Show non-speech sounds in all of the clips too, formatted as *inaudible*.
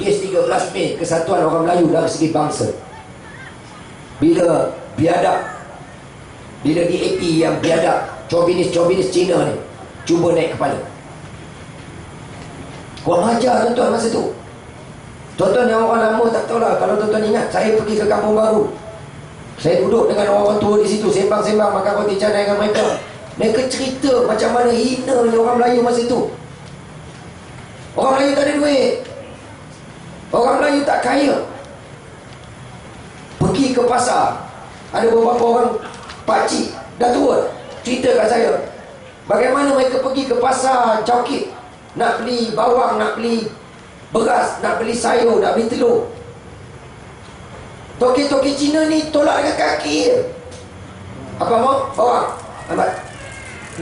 kes 13 Mei kesatuan orang Melayu dari segi bangsa. Bila biadab bila DAP yang biadab cobinis-cobinis Cina ni cuba naik kepala. Kurang ajar tuan-tuan masa tu. Tuan-tuan yang orang lama tak tahulah kalau tuan-tuan ingat saya pergi ke kampung baru. Saya duduk dengan orang tua di situ sembang-sembang makan roti canai dengan mereka. Mereka cerita macam mana hina orang Melayu masa itu orang Melayu tak ada duit orang Melayu tak kaya. Pergi ke pasar. Ada beberapa orang pakcik dah tua cerita kat saya. Bagaimana mereka pergi ke pasar cokit. Nak beli bawang nak beli beras nak beli sayur nak beli telur. Toki-toki Cina ni tolak dengan kaki apa mau bawang. Lambat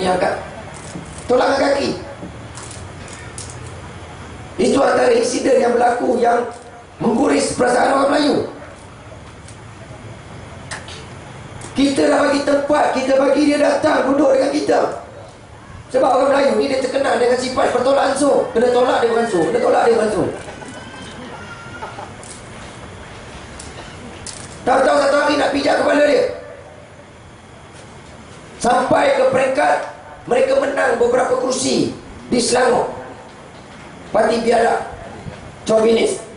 ni angkat. Tolak dengan kaki itu antara insiden yang berlaku yang mengguris perasaan orang Melayu. Kita dah bagi tempat kita bagi dia datang duduk dengan kita. Sebab orang Melayu ni dia terkenal dengan sifat pertolak langsung. Kena tolak dia langsung kena tolak dia langsung tahu-tahu satu hari nak pijak kepala dia. Sampai ke peringkat mereka menang beberapa kursi di Selangor parti biadab Chauvinis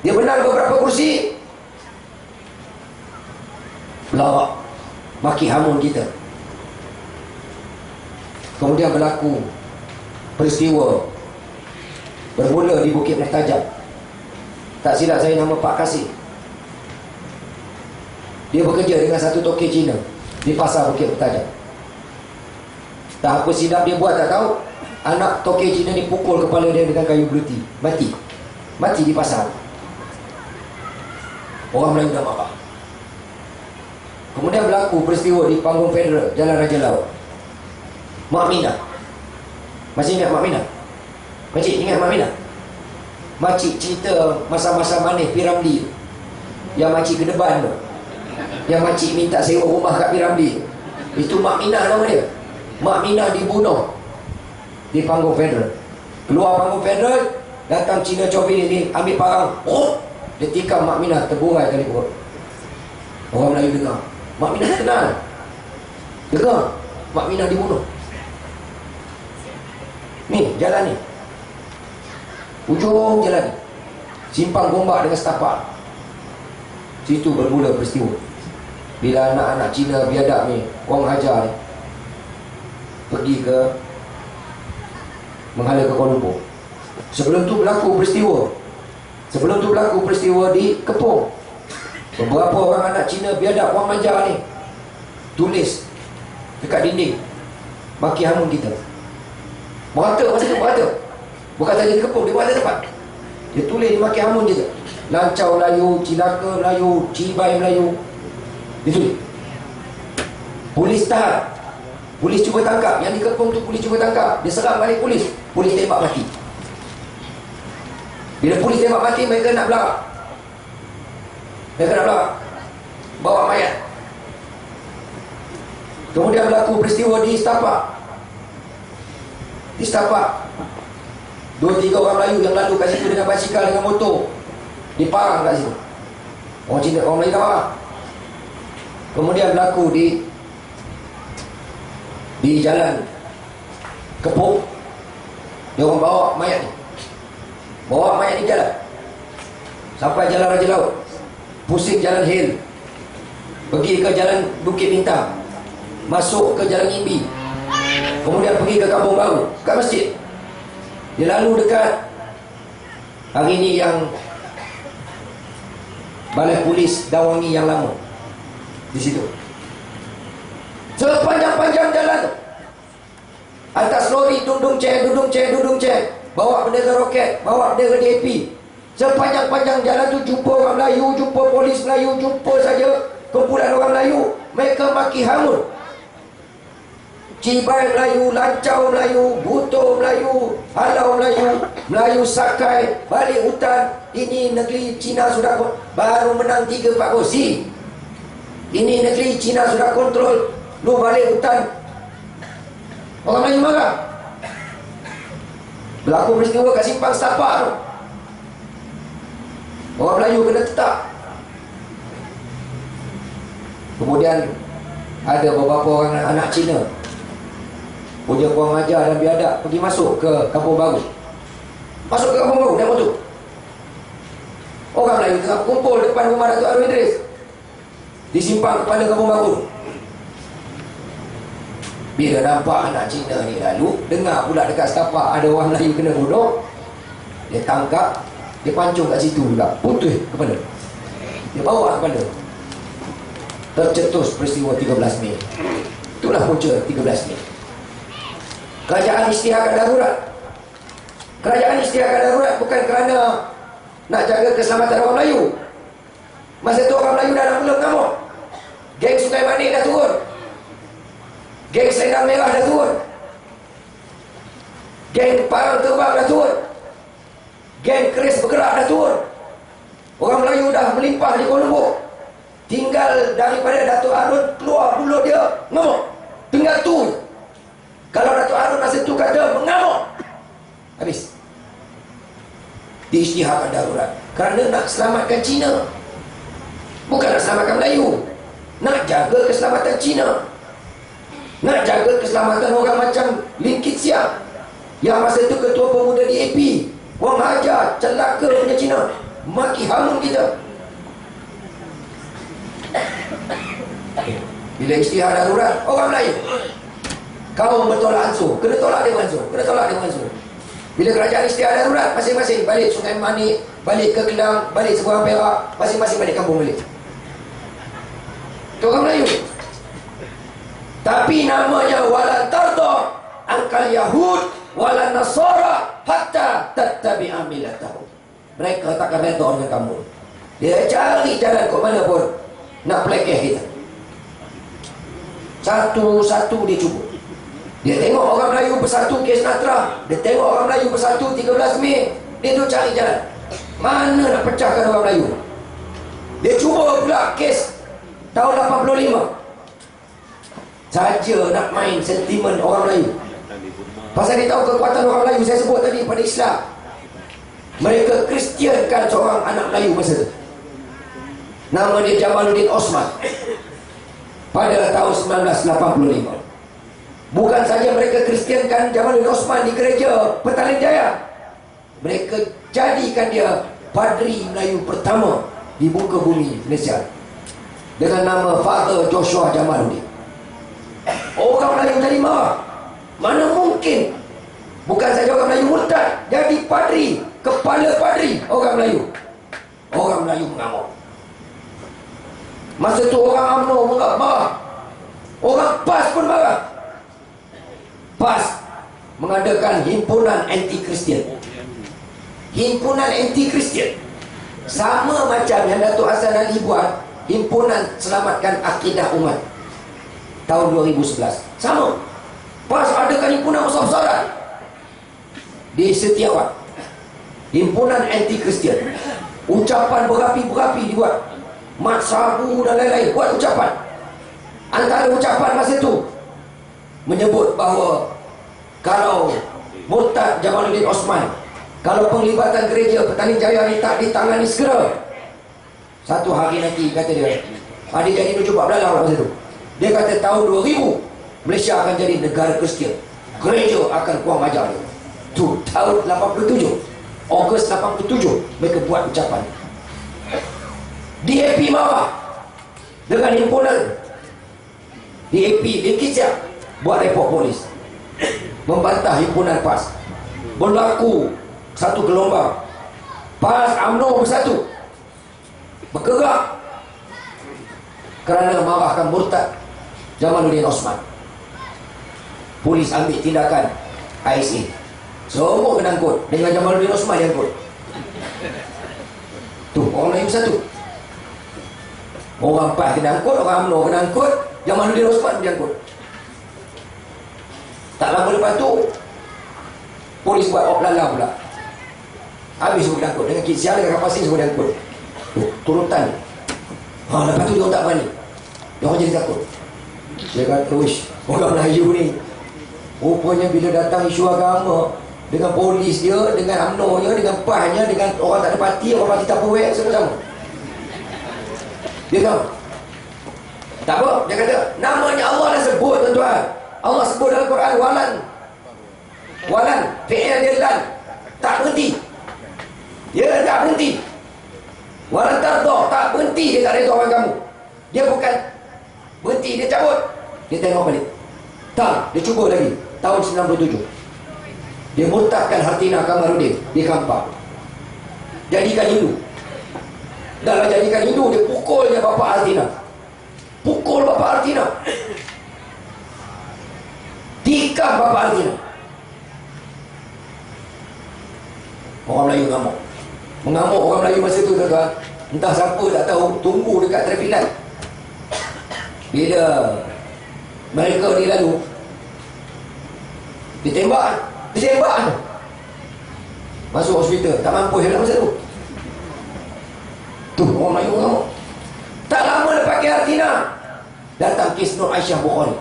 dia menang beberapa kursi. Pelawak Maki hamun kita. Kemudian berlaku Peristiwa Bermula di Bukit Mertajam Tak silap saya nama Pak Kasih. Dia bekerja dengan satu toke Cina Di pasar Bukit Mertajam Tak apa silap dia buat tak tahu Anak toke Cina ni pukul kepala dia dengan kayu beluti Mati Mati di pasar Orang Melayu dah marah Kemudian berlaku peristiwa di panggung federal Jalan Raja Laut. Mak Mina. Masih ingat Mak Mina? Makcik ingat Mak Mina? Makcik cerita masa-masa manis Piramli Yang makcik ke depan tu. Yang makcik minta sewa rumah kat Piramli Itu Mak Mina nama dia. Mak Mina dibunuh di panggung federal. Keluar panggung federal, datang Cina Chobin ini ambil parang. Oh, dia tikam Mak Mina terburai kali perut. Orang Melayu dengar. Mak Minah kenal Dengar Mak Minah dibunuh Ni jalan ni Ujung jalan ni Simpang gombak dengan setapak Situ bermula peristiwa Bila anak-anak Cina biadab ni Orang hajar ni Pergi ke Menghala ke Kuala Lumpur. Sebelum tu berlaku peristiwa. Sebelum tu berlaku peristiwa di Kepung. Beberapa orang anak Cina biadab orang manja ni. Tulis Dekat dinding. Maki hamun kita. Merata masa tu merata. Bukan saja di kepung Dia buat ada tempat? Dia tulis di maki hamun je Lancau Melayu Cilaka Melayu Cibai Melayu. Dia tulis. Polis tahan Polis cuba tangkap. Yang di kepung tu polis cuba tangkap. Dia serang balik polis. Polis tembak mati. Bila polis tembak mati Mereka nak belakang. Mereka nak belakang. Bawa mayat. Kemudian berlaku peristiwa di Setapak. Di Setapak. Dua tiga orang Melayu yang lalu kat situ dengan basikal dengan motor. Diparang kat situ. Orang Cina, orang Melayu tak marah Kemudian berlaku di Di jalan Kepuk Dia orang bawa mayat ni. Bawa mayat ni jalan. Sampai jalan Raja Laut. Pusing jalan hill. Pergi ke jalan Bukit Bintang. Masuk ke jalan Imbi. Kemudian pergi ke Kampung Baru kat masjid. Dia lalu dekat hari ini yang balai polis Dawangi yang lama. Di situ. Sepanjang-panjang jalan atas lori dudung cek dudung cek dudung cek bawa bendera roket bawa bendera DAP Sepanjang-panjang jalan tu jumpa orang Melayu, jumpa polis Melayu, jumpa saja kumpulan orang Melayu. Mereka maki hangun. Cibai Melayu, Lancau Melayu, Buto Melayu, Halau Melayu, Melayu Sakai, balik hutan. Ini negeri Cina sudah baru menang 3-4 kursi. Ini negeri Cina sudah kontrol. Lu balik hutan. Orang Melayu marah. Berlaku peristiwa kat simpang setapak tu. Orang Melayu kena tetap. Kemudian Ada beberapa orang anak Cina. Punya kurang ajar dan biadab Pergi masuk ke kampung baru. Masuk ke kampung baru, naik motor. Orang Melayu tengah kumpul depan rumah Datuk Arun Idris. Disimpang kepala kampung baru Bila nampak anak Cina ni lalu Dengar pula dekat setapak ada orang *laughs* Melayu kena bunuh Dia tangkap Dia pancung kat situ pula Putus kepala. Dia bawa kepala. Tercetus peristiwa 13 Mei. Itulah punca 13 Mei. Kerajaan istihakan darurat. Kerajaan istihakan darurat bukan kerana Nak jaga keselamatan orang Melayu. Masa tu orang Melayu dah nak mula mengamuk. Geng Sungai Manik dah turun Geng Selendang Merah dah turun Geng Parang Terbang dah turun Geng Keris Bergerak dah turun Orang Melayu dah melimpah di Kuala Lumpur Tinggal daripada Datuk Arun keluar mulut dia ngamuk. Tinggal tu. Kalau Datuk Arun masa tu kata mengamuk. Habis. Diisytiharkan darurat. Kerana nak selamatkan Cina. Bukan nak selamatkan Melayu. Nak jaga keselamatan Cina. Nak jaga keselamatan orang macam Lin Kit Siap. Yang masa tu ketua pemuda DAP. Wang Hajar celaka punya Cina. Maki hamun kita. Bila istihar darurat, orang Melayu. Kau bertolak ansur, kena tolak dia ansur, kena tolak dia ansur. Bila kerajaan istihar darurat, masing-masing balik Sungai Manik, balik ke Kelang, balik sebuah Perak, masing-masing balik kampung balik. Itu orang Melayu. Tapi namanya walan tarda angkal Yahud walan Nasara hatta tattabi'a millatahu. Mereka takkan redha dengan kamu. Dia cari jalan ke mana pun nak pelekeh kita. Satu-satu dia cuba. Dia tengok orang Melayu bersatu kes Natra. Dia tengok orang Melayu bersatu 13 Mei. Dia tu cari jalan. Mana nak pecahkan orang Melayu? Dia cuba pula kes tahun 85. Saja nak main sentimen orang Melayu. Pasal dia tahu kekuatan orang Melayu saya sebut tadi pada Islam. Mereka Kristiankan seorang anak Melayu masa itu. Nama dia Jamaluddin Osman pada tahun 1985. Bukan saja mereka Kristiankan Jamaluddin Osman di gereja Petaling Jaya. Mereka jadikan dia padri Melayu pertama di muka bumi Malaysia. Dengan nama Father Joshua Jamaluddin. Orang Melayu tadi marah. Mana mungkin bukan saja orang Melayu murtad jadi padri, kepala padri orang Melayu. Orang Melayu mengamuk. Masa tu orang UMNO marah. Orang PAS pun marah. PAS mengadakan himpunan anti-Kristian. Himpunan anti-Kristian. Sama macam yang Datuk Hassan Ali buat, himpunan selamatkan akidah umat. Tahun 2011. Sama. PAS adakan himpunan besar-besaran. Di Setiawat. Himpunan anti-Kristian. Ucapan berapi-berapi dibuat mat sabu dan lain-lain buat ucapan antara ucapan masa itu menyebut bahawa kalau murtad Jamaluddin Osman kalau penglibatan gereja Petani Jaya ni tak ditangani segera satu hari nanti kata dia ada jadi mencuba belalang masa itu dia kata tahun 2000 Malaysia akan jadi negara Kristian. Gereja akan kuang ajar dia. Tu tahun 87 Ogos 87 mereka buat ucapan. DAP marah dengan himpunan DAP dikicap buat report polis. Membantah himpunan PAS. Berlaku satu gelombang. PAS UMNO bersatu. Bergerak. Kerana marahkan murtad Jamaluddin Osman polis ambil tindakan ISA semua kena angkut dengan Jamaluddin Osman yang angkut tu orang lain bersatu Orang PAS kena angkut, orang UMNO kena angkut, Jamaluddin Osman dia angkut. Tak lama lepas tu, polis buat op lala pula. Habis semua diangkut. Dengan kisial, dengan kapasiti semua diangkut. Turutan. Ha, lepas tu dia tak berani. Dia orang jadi takut. Dia kata, wish, orang Melayu ni. Rupanya bila datang isu agama, dengan polis dia, dengan UMNO nya, dengan PAS nya, dengan orang tak ada parti, orang parti tak pewek, semua sama. Dia tahu. Tak apa, dia kata, namanya Allah dah sebut tuan-tuan. Allah sebut dalam Quran, walan. Walan, fi'il dia lan. Tak berhenti. Dia tak berhenti. Walan tardoh, tak berhenti dia tak reda orang kamu. Dia bukan berhenti, dia cabut. Dia tengok balik. Tak, dia cuba lagi. Tahun 97. Dia murtadkan Hartina Kamarudin di Kampar. Jadikan Hindu. Dalam jadikan Hindu, dia pukulnya Bapa Hartina. Pukul Bapa Hartina. Tikam Bapa Hartina. Orang Melayu ngamuk. Mengamuk orang Melayu masa tu tuan-tuan. Entah siapa tak tahu, tunggu dekat light. Bila mereka ni lalu, ditembak. Ditembak. Masuk hospital. Tak mampu. Hilang masa tu. Tu orang Melayu orang Tak lama lepas ke Artina Datang kes Nur Aisyah Bukhari.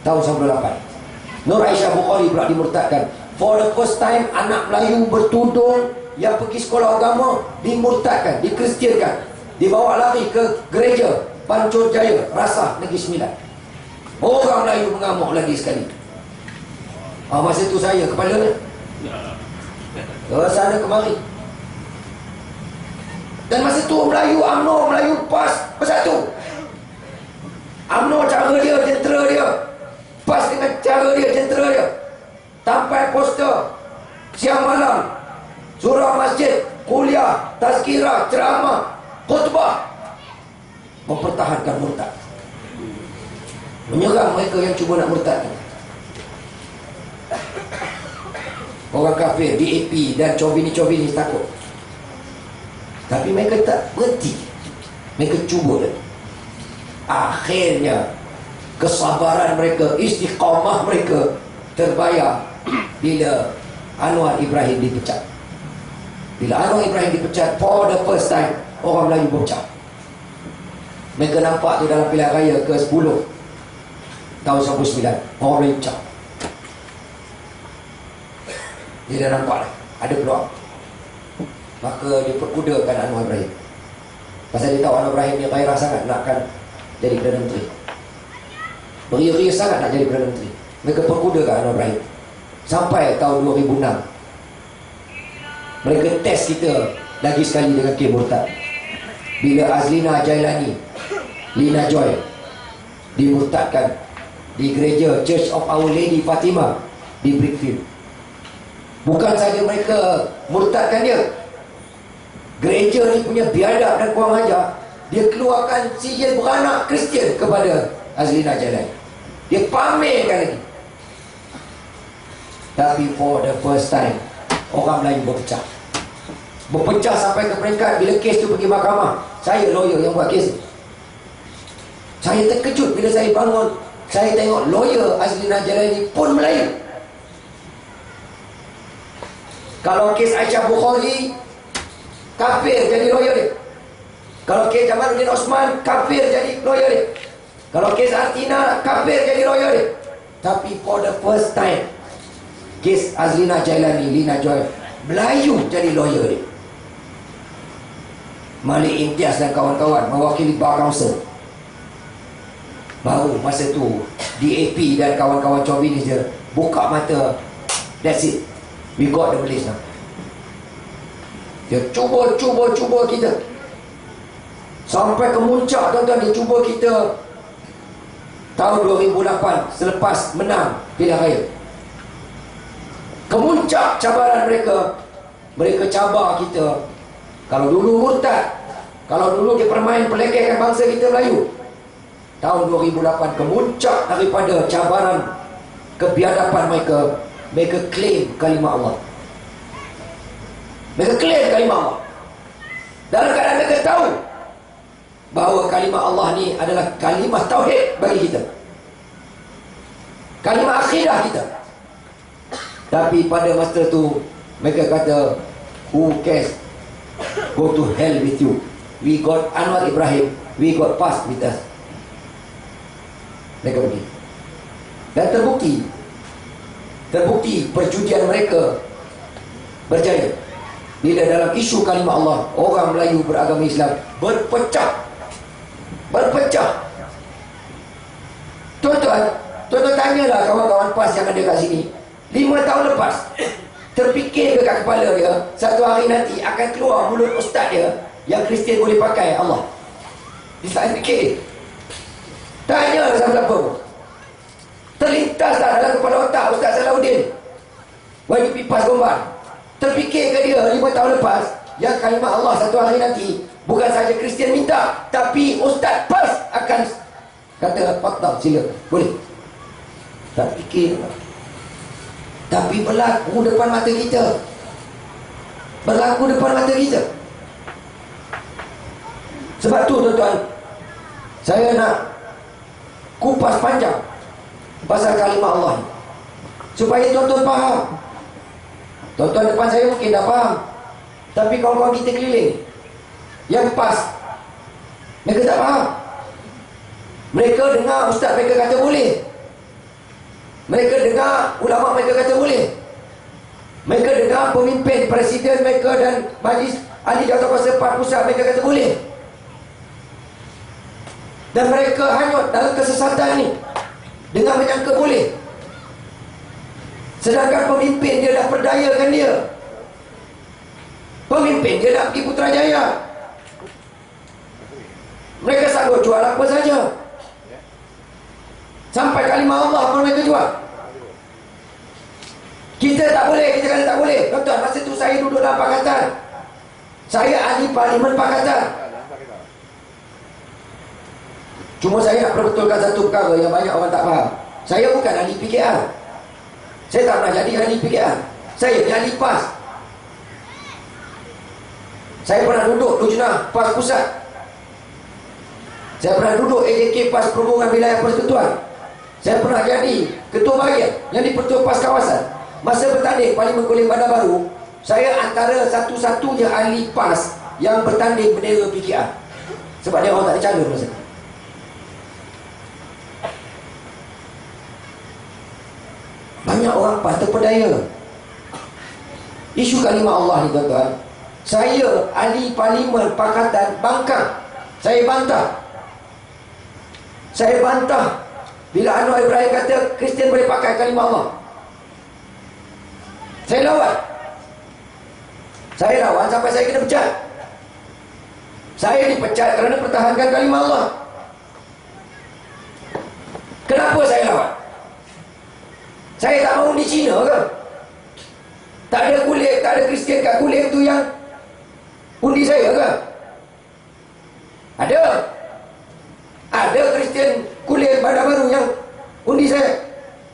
Tahun 98 Nur Aisyah Bukhari pula dimurtadkan. For the first time Anak Melayu bertudung Yang pergi sekolah agama Dimurtadkan Dikristiankan. Dibawa lari ke gereja Pancur Jaya Rasah Negeri Sembilan. Orang Melayu mengamuk lagi sekali Ah, masa tu saya kepala ni. Ke sana kemari. Dan masa tu Melayu, UMNO, Melayu PAS bersatu. UMNO cara dia, jentera dia. PAS dengan cara dia, jentera dia. Tampai poster. Siang malam. Surah masjid, kuliah, tazkirah, ceramah, khutbah. Mempertahankan murtad. Menyerang mereka yang cuba nak murtad Orang kafir, DAP dan covini-covini takut. Tapi mereka tak berhenti. Mereka cuba lagi. Akhirnya, kesabaran mereka, istiqamah mereka terbayar *clears throat* bila Anwar Ibrahim dipecat. Bila Anwar Ibrahim dipecat, for the first time, orang Melayu berpecat. Mereka nampak tu dalam pilihan raya ke-10 tahun 1999. Orang Melayu pecat. Dia dah nampak dah Ada peluang. Maka dia perkudakan Anwar Ibrahim. Pasal dia tahu Anwar Ibrahim ni gairah sangat Nakkan jadi Perdana Menteri. Beria-ria sangat nak jadi Perdana Menteri. Mereka perkudakan Anwar Ibrahim. Sampai tahun 2006 Mereka test kita Lagi sekali dengan Kim Murtad. Bila Azlina Jailani Lina Joy Dimurtadkan Di gereja Church of Our Lady Fatima Di Brickfield Bukan saja mereka murtadkan dia. Gereja ni punya biadab dan kurang ajar. Dia keluarkan sijil beranak Kristian kepada Azlina Jalan. Dia pamerkan lagi. Tapi for the first time, orang Melayu berpecah. Berpecah sampai ke peringkat bila kes tu pergi mahkamah. Saya lawyer yang buat kes Saya terkejut bila saya bangun. Saya tengok lawyer Azlina Jalani pun Melayu. Kalau kes Aisyah Bukhari Kafir jadi lawyer dia. Kalau kes Jamaluddin Osman Kafir jadi lawyer dia. Kalau kes Artina Kafir jadi lawyer dia. Tapi for the first time Kes Azlina Jailani Lina Joy Melayu jadi lawyer dia. Malik Imtiaz dan kawan-kawan Mewakili Bar Council. Baru masa tu DAP dan kawan-kawan Chovinis dia Buka mata That's it We got the Malays now. Dia cuba, cuba, cuba kita. Sampai ke muncak tuan-tuan, dia cuba kita tahun 2008 selepas menang pilihan raya. Kemuncak cabaran mereka, mereka cabar kita. Kalau dulu murtad, kalau dulu dia permain pelekehkan bangsa kita Melayu. Tahun 2008 kemuncak daripada cabaran kebiadaban mereka mereka claim kalimah Allah. Mereka claim kalimah Allah. Dalam keadaan mereka tahu bahawa kalimah Allah ni adalah kalimah tauhid bagi kita. Kalimah akhidah kita. Tapi pada masa tu mereka kata who cares? Go to hell with you. We got Anwar Ibrahim. We got past with us. Mereka pergi. Dan terbukti terbukti perjudian mereka berjaya. Bila dalam isu kalimah Allah orang Melayu beragama Islam berpecah. Berpecah. Tuan-tuan tuan-tuan tanyalah kawan-kawan PAS yang ada kat sini. Lima tahun lepas terfikir ke kat kepala dia satu hari nanti akan keluar mulut ustaz dia yang Kristian boleh pakai Allah. Dia tak fikir. Tanya siapa-siapa terlintaslah dalam kepala otak Ustaz Salahuddin. YUP PAS Gombal. Terfikir ke dia lima tahun lepas yang kalimah Allah satu hari nanti bukan saja Kristian minta tapi Ustaz PAS akan kata fakta sila boleh. Tak fikir. Tapi berlaku depan mata kita. Berlaku depan mata kita. Sebab tu tuan-tuan saya nak kupas panjang pasal kalimah Allah. Supaya tuan-tuan faham. Tuan-tuan depan saya mungkin dah faham. Tapi kawan-kawan kita keliling. Yang pas mereka tak faham. Mereka dengar ustaz mereka kata boleh. Mereka dengar ulama mereka kata boleh. Mereka dengar pemimpin presiden mereka dan majlis ahli jawatankuasa empat pusat mereka kata boleh. Dan mereka hanyut dalam kesesatan ni dengan menyangka boleh. Sedangkan pemimpin dia dah perdayakan dia. Pemimpin dia dah pergi Putrajaya. Mereka sanggup jual apa saja. Sampai kalimah Allah pun mereka jual. Kita tak boleh kita kata tak boleh. Tuan masa tu saya duduk dalam pakatan. Saya ahli parlimen pakatan Cuma saya nak perbetulkan satu perkara yang banyak orang tak faham. Saya bukan ahli PKR. Saya tak pernah jadi ahli PKR. Saya ni ahli PAS. Saya pernah duduk Lujnah PAS Pusat. Saya pernah duduk AJK PAS Perhubungan Wilayah Persekutuan. Saya pernah jadi Ketua Bahagian yang di Pertua PAS Kawasan. Masa bertanding Parlimen Kulim Bandar Baru, saya antara satu-satunya ahli PAS yang bertanding bendera PKR. Sebab dia orang tak ada calon masa itu. Banyak orang pas terpedaya Isu kalimah Allah ni tuan-tuan. Saya ahli parlimen Pakatan Bangkang. Saya bantah. Saya bantah Bila Anwar Ibrahim kata Kristian boleh pakai kalimah Allah. Saya lawan. Saya lawan sampai saya kena pecat. Saya dipecat kerana pertahankan kalimah Allah. Kenapa saya lawan? Saya tak mahu di Cina ke? Tak ada kulit, tak ada Kristian kat kulit tu yang undi saya ke? Ada. Ada Kristian kulit badan baru yang undi saya.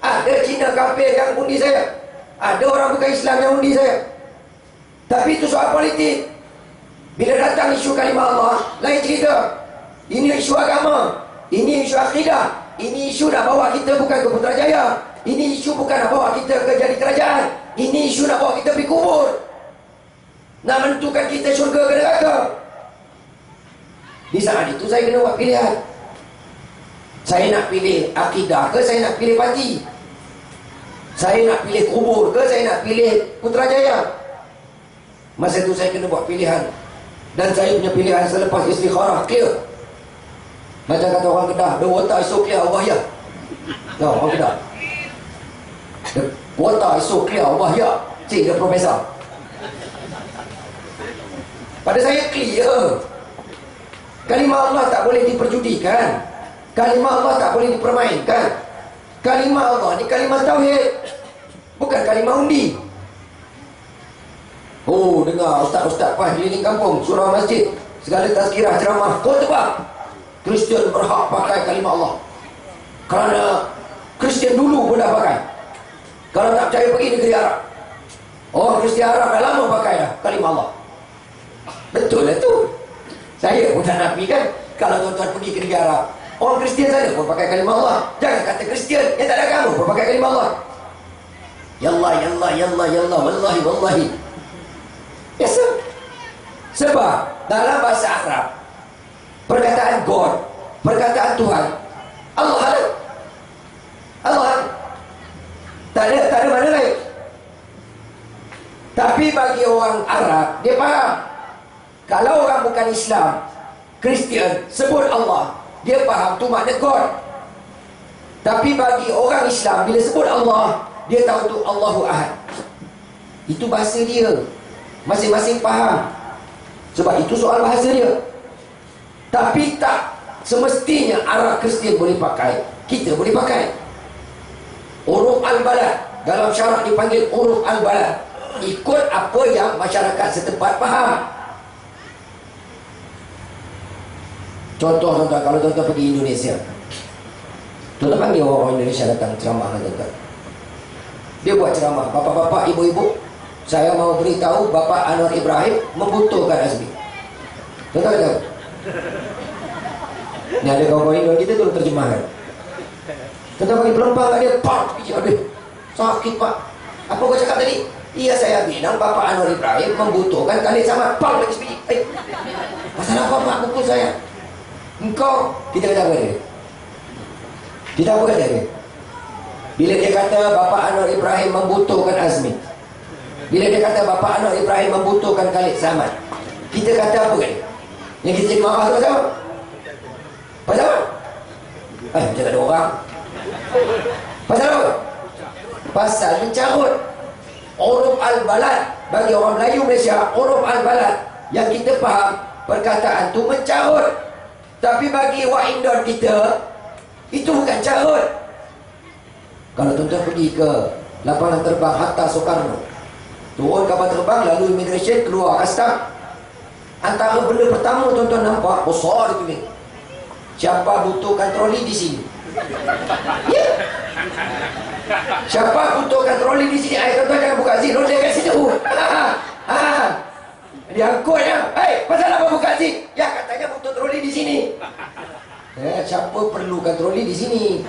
Ada Cina kafir yang undi saya. Ada orang bukan Islam yang undi saya. Tapi itu soal politik. Bila datang isu kalimah Allah, lain cerita. Ini isu agama. Ini isu akidah. Ini isu nak bawa kita bukan ke Putrajaya. Ini isu bukan nak bawa kita ke jadi kerajaan. Ini isu nak bawa kita pergi kubur. Nak menentukan kita syurga ke neraka. Di saat itu saya kena buat pilihan. Saya nak pilih akidah ke saya nak pilih parti. Saya nak pilih kubur ke saya nak pilih Putrajaya. Masa itu saya kena buat pilihan. Dan saya punya pilihan selepas istikharah clear. Macam kata orang Kedah, the water is so clear, Allah ya. No, orang Kedah. Is so clear, Allah ya. Cik, dia profesor. Pada saya clear. Kalimah Allah tak boleh diperjudikan. Kalimah Allah tak boleh dipermainkan. Kalimah Allah ni kalimah tauhid. Bukan kalimah undi. Oh, dengar ustaz-ustaz pas keliling kampung, surah masjid, segala tazkirah ceramah, khutbah. Kristian berhak pakai kalimah Allah. Kerana Kristian dulu pun dah pakai. Kalau tak percaya pergi negeri Arab. Orang Kristian Arab dah lama pakai dah kalimah Allah. Betul lah tu. Saya pun tak nafi kan. Kalau tuan-tuan pergi ke negeri Arab. Orang Kristian sana pun pakai kalimah Allah. Jangan kata Kristian yang tak ada agama pun pakai kalimah Allah. Ya Allah, Ya Allah, Ya Allah, Ya Allah, Wallahi, Wallahi. Sir. Sebab dalam bahasa Arab perkataan God, perkataan Tuhan, Allah ada. Allah ada. Tak ada, tak ada mana lain. Tapi bagi orang Arab, dia faham. Kalau orang bukan Islam, Kristian, sebut Allah, dia faham tu makna God. Tapi bagi orang Islam, bila sebut Allah, dia tahu tu Allahu Ahad. Itu bahasa dia. Masing-masing faham. Sebab itu soal bahasa dia. Tapi tak semestinya Arab Kristian boleh pakai. Kita boleh pakai. Uruf al-balad. Dalam syarak dipanggil uruf al-balad. Ikut apa yang masyarakat setempat faham. Contoh tuan-tuan, kalau tuan-tuan pergi Indonesia. Tuan-tuan panggil orang Indonesia datang ceramah dengan tuan-tuan. Dia buat ceramah. Bapak-bapak, ibu-ibu, saya mau beritahu Bapak Anwar Ibrahim membutuhkan Azmi. Tuan-tuan tahu? Ni ada kawan-kawan Indo kita tu terjemahkan. Tuan-tuan panggil pelempang kat dia, pak, aduh, sakit pak. Apa kau cakap tadi? Iya saya bilang Bapak Anwar Ibrahim membutuhkan kali sama pak lagi sebiji. Eh, pasal apa pak pukul saya? Engkau, kita kata apa dia? Kita apa kata dia? Bila dia kata Bapak Anwar Ibrahim membutuhkan Azmi Bila dia kata Bapak Anwar Ibrahim membutuhkan Khalid Samad Kita kata apa kan? Yang kita pasal apa? Pasal apa? Eh, tak ada orang Pasal apa? Pasal mencarut Uruf al-balad. Bagi orang Melayu Malaysia Uruf al-balad Yang kita faham Perkataan tu mencarut. Tapi bagi Wak Indon kita Itu bukan carut. Kalau tuan-tuan pergi ke lapangan terbang Hatta Soekarno Turun kapal terbang lalu immigration keluar custom Antara benda pertama tuan-tuan nampak besar itu ni Siapa butuhkan troli di sini Ya. Siapa butuhkan troli di sini? Ayah tuan-tuan jangan buka zin Dia kat situ. Ha. Dia angkut ya Hei pasal apa buka zin Ya katanya butuh troli di sini. Eh, siapa perlukan troli di sini?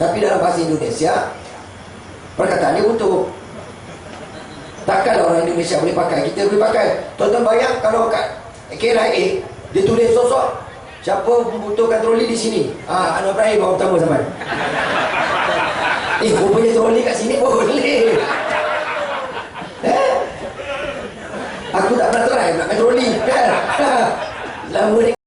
Tapi dalam bahasa Indonesia Perkataan dia utuh. Takkan orang Indonesia boleh pakai. Kita boleh pakai. Tuan-tuan bayang kalau kat KLIA Dia tulis sosok Siapa membutuhkan troli di sini? Ah, Anwar Ibrahim orang pertama sampai. Eh, rupanya troli kat sini boleh. Eh? Aku tak pernah try nak main troli kan? *laughs* Lama ni